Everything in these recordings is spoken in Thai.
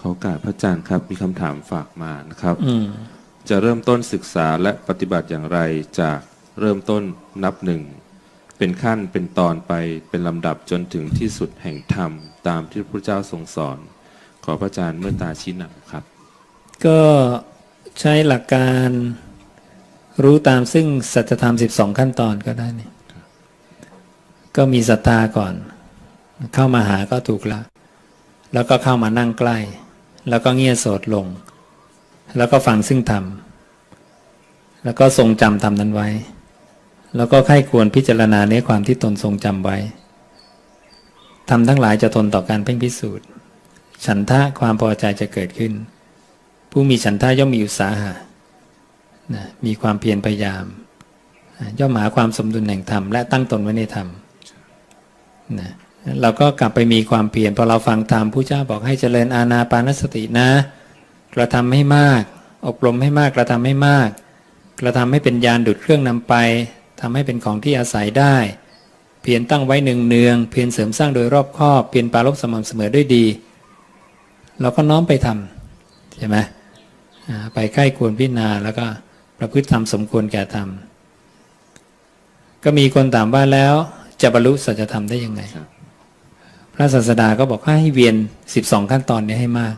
เขากราบพระอาจารย์ครับมีคำถามฝากมานะครับอืมจะเริ่มต้นศึกษาและปฏิบัติอย่างไรจากเริ่มต้นนับหนึ่ง เป็นขั้นเป็นตอนไปเป็นลำดับจนถึงที่สุดแห่งธรรม ตามที่พระเจ้าทรงสอน ขอพระอาจารย์เมื่อตาชี้นำครับ ก็ใช้หลักการรู้ตามซึ่งสัจธรรม 12 ขั้นตอนก็ได้นี่ก็มีศรัทธาก่อน เข้ามาหาก็ถูกละ แล้วก็เข้ามานั่งใกล้ แล้วก็เงียบโสดลง แล้วก็ฟังซึ่งธรรม แล้วก็ทรงจำธรรมนั้นไว้ แล้วก็ไข้ควรพิจารณาในความที่ตนทรงจำไว้ทำทั้งหลายจะทนต่อการเพ่งพิสูจน์ ฉันทะความพอใจจะเกิดขึ้น ผู้มีฉันทะย่อมมีอุตสาหะนะมีความเพียรพยายาม ย่อมหาความสมดุลแห่งธรรมและตั้งตนไว้ในธรรมนะ เราก็กลับไปมีความเพียรพอเราฟังธรรมผู้เจ้าบอกให้เจริญอาณาปานสตินะ กระทำให้มาก อบรมให้มากกระทำให้มาก กระทำให้เป็นยานดุดเครื่องนำไปทำให้เป็นของที่อาศัยได้ เพียรตั้งไว้หนึ่งเนือง เพียรเสริมสร้างโดยรอบคอบ เพียรปรารบสม่ำเสมอด้วยดี เราก็น้อมไปทำใช่ไหมไปใกล้ควรพิจารณาแล้วก็ประพฤติธรรมสมควรแก่ธรรมก็มีคนถามว่าแล้วจะบรรลุสัจธรรมได้ยังไง รับพระศาสดาก็บอกให้เวียน 12 ขั้นตอนนี้ให้มาก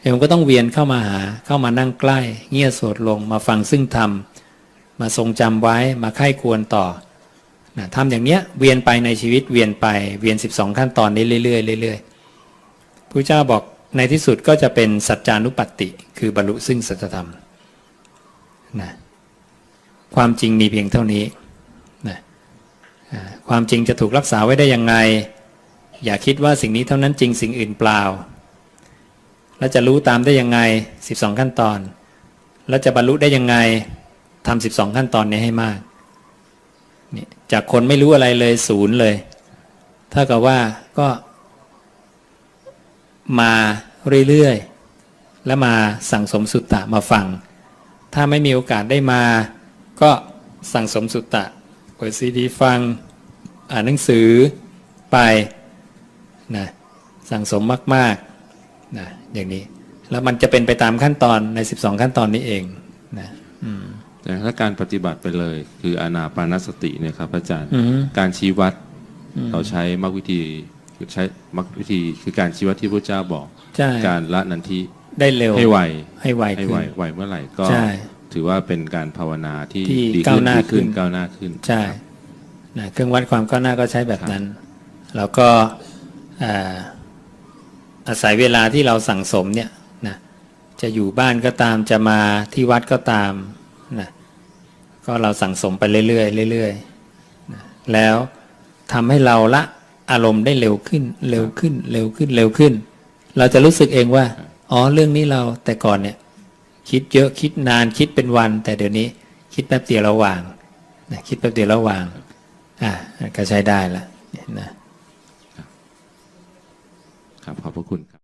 เอมก็ต้องเวียนเข้ามาหาเข้ามานั่งใกล้ เงียบโสดลงมาฟังซึ่งธรรม มาทรงจำไว้มาไข้ควรต่อนะทำอย่างเนี้ยเวียนไปในชีวิตเวียนไปเวียน 12 ขั้นตอนนี้เรื่อยๆเรื่อยๆพระเจ้าบอกในที่สุดก็จะเป็นสัจจานุปัตติ คือบรรลุซึ่งสัจธรรมนะความจริงมีเพียงเท่านี้นะความจริงจะถูกรักษาไว้ได้ยังไง อย่าคิดว่าสิ่งนี้เท่านั้นจริงสิ่งอื่นเปล่า แล้วจะรู้ตามได้ยังไง 12 ขั้นตอน แล้วจะบรรลุได้ยังไงทำ12 ขั้นตอนนี้ให้มากนี่จากคนไม่รู้อะไรเลยศูนย์เลยถ้ากับว่าก็มาเรื่อยๆ แล้วมาสั่งสมสุตตะมาฟัง ถ้าไม่มีโอกาสได้มา ก็สั่งสมสุตตะเปิดซีดีฟัง อ่านหนังสือไป นะสั่งสมมากๆนะอย่างนี้ แล้วมันจะเป็นไปตามขั้นตอนใน 12 ขั้นตอนนี้เองนะอืมแต่ถ้าการปฏิบัติไปเลย คืออานาปานสติเนี่ยครับพระอาจารย์อือฮึการชี้วัด เราใช้มรรควิธีคือใช้มรรควิธีคือการชี้วัดที่พระเจ้าบอกใช่การละนันทิได้เร็วให้ไวให้ไวให้ขึ้ไวนไวเมื่อไหร่ก็ใช่ถือว่าเป็นการภาวนาที่ที่ดีก้าขึ้วนหน้าดีขึ้นขึ้นก้าวหน้าขึ้นใช่ครับนะเครื่องวัดความก้าวหน้าก็ใช้แบบนั้น แล้วก็ อาศัยเวลาที่เราสั่งสมเนี่ยนะจะอยู่บ้านก็ตามจะมาที่วัดก็ตามนะก็เราสั่งสมไปเรื่อยๆเรื่อยๆนะแล้วทำให้เราละอารมณ์ได้เร็วขึ้น เร็วขึ้น เร็วขึ้นเร็วขึ้น เราจะรู้สึกเองว่า อ๋อเรื่องนี้เราแต่ก่อนเนี่ย คิดเยอะคิดนานคิดเป็นวัน แต่เดี๋ยวนี้คิดแป๊บเดียวระหว่างนะคิดแป๊บเดียวระหว่างอ่าก็ใช้ได้ละนะ ครับขอบพระคุณครับ